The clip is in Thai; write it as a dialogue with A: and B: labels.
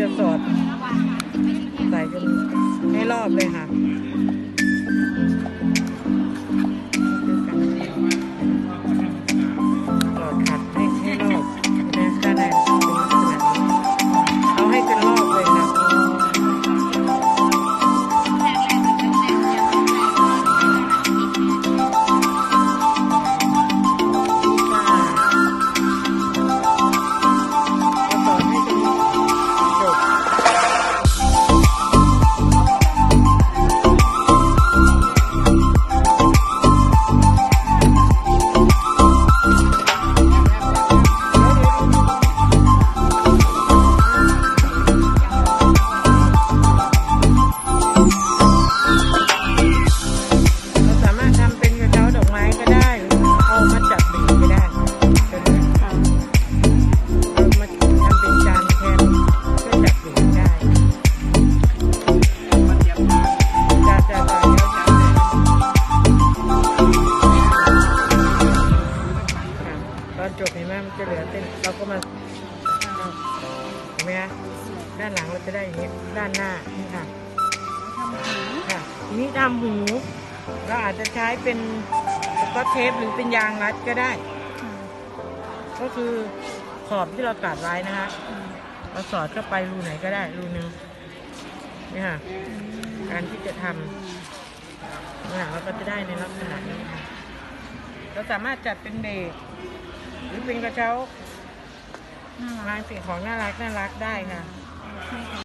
A: จะสอดใส่จนให้รอบเลยค่ะ อนจบเห็นไหมมันจะเหลือเต้นเราก็มาเอาเห็นไหมคะด้านหลังเราจะได้อย่างนี้ด้านหน้านี่ค่ะ
B: ทำหู
A: ค่ะทีนี้ทำหู เราอาจจะใช้เป็นสกอตเทปหรือเป็นยางรัดก็ได้
B: ค่ะ
A: ก็คือขอบที่เราตัดไว้นะคะ
B: ค่ะ
A: เราสอดเข้าไปรูไหนก็ได้รูหนึงนี่ค่ะ
B: อืม
A: การที่จะทำเนี่ยเราก็จะได้ในลักษณะนี้ค่ะเราสามารถจัดเป็นเบรก หรือเป็นกระเช้า
B: น่ารัก
A: ลายสีของน่ารักน่ารักได้
B: ค่ะ